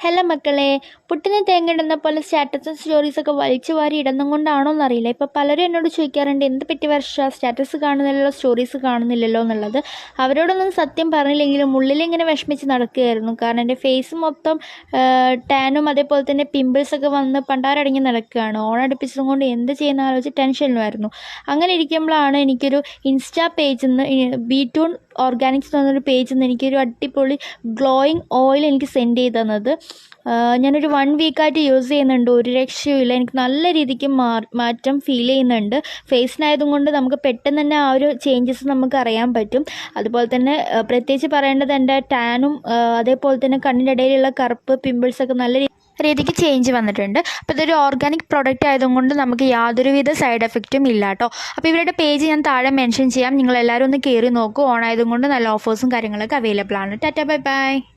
Hello മക്കളെ പുട്ടിനെ തേങ്ങ ഇടുന്ന പോലെ സ്റ്റാറ്റസും സ്റ്റോറീസൊക്കെ വലിച്ചു വാരി ഇടുന്നത് കൊണ്ടാണോ എന്നറിയില്ല. ഇപ്പോൾ പലരും എന്നോട് ചോദിക്കാറുണ്ട് എന്ത് പറ്റി വർഷ? സ്റ്റാറ്റസ് കാണുന്നില്ലല്ലോ സ്റ്റോറീസ് കാണുന്നില്ലല്ലോ എന്നുള്ളത്. അവരോടൊന്നും സത്യം പറഞ്ഞില്ലെങ്കിലും ഉള്ളിലിങ്ങനെ വിഷമിച്ച് നടക്കുകയായിരുന്നു. കാരണം എന്റെ ഫേസ് മൊത്തം ടാനും അതേപോലെ തന്നെ പിമ്പിൾസൊക്കെ വന്ന് പണ്ടാരടങ്ങി നടക്കുകയാണ്. ഓണടുപ്പിച്ചതും കൊണ്ട് എന്ത് ചെയ്യുന്ന ആലോചിച്ച് ടെൻഷനിലായിരുന്നു അങ്ങനെ ഇരിക്കുമ്പോഴാണ് എനിക്കൊരു ഇൻസ്റ്റാ പേജിൽ നിന്ന് ബീറ്റൂൺ ഓർഗാനിക്സ് എന്നൊരു പേജിൽ നിന്ന് എനിക്കൊരു അടിപൊളി ഗ്ലോയിങ് ഓയിൽ എനിക്ക് സെൻഡ് ചെയ്ത് തന്നത്. ഞാനൊരു വൺ വീക്കായിട്ട് യൂസ് ചെയ്യുന്നുണ്ട്. ഒരു രക്ഷയുമില്ല എനിക്ക് നല്ല രീതിക്ക് മാറ്റം ഫീൽ ചെയ്യുന്നുണ്ട്. ഫേസിനായതും കൊണ്ട് നമുക്ക് പെട്ടെന്ന് തന്നെ ആ ഒരു ചേഞ്ചസ് നമുക്ക് അറിയാൻ പറ്റും. അതുപോലെ തന്നെ പ്രത്യേകിച്ച് പറയേണ്ടത് എന്റെ ടാനും അതേപോലെ തന്നെ കണ്ണിന്റെ ഇടയിലുള്ള കറുപ്പ് പിമ്പിൾസൊക്കെ നല്ല രീതിക്ക് ചേഞ്ച് വന്നിട്ടുണ്ട്. അപ്പോൾ ഇതൊരു ഓർഗാനിക് പ്രോഡക്റ്റ് ആയതുകൊണ്ട് നമുക്ക് യാതൊരുവിധ സൈഡ് എഫക്റ്റും ഇല്ല കേട്ടോ അപ്പോൾ ഇവരുടെ പേജ് ഞാൻ താഴെ മെൻഷൻ ചെയ്യാം. നിങ്ങളെല്ലാവരും ഒന്ന് കയറി നോക്കൂ. ഓൺ ആയതുകൊണ്ട് നല്ല ഓഫേഴ്സും കാര്യങ്ങളൊക്കെ അവൈലബിൾ ആണ്. Tata bye bye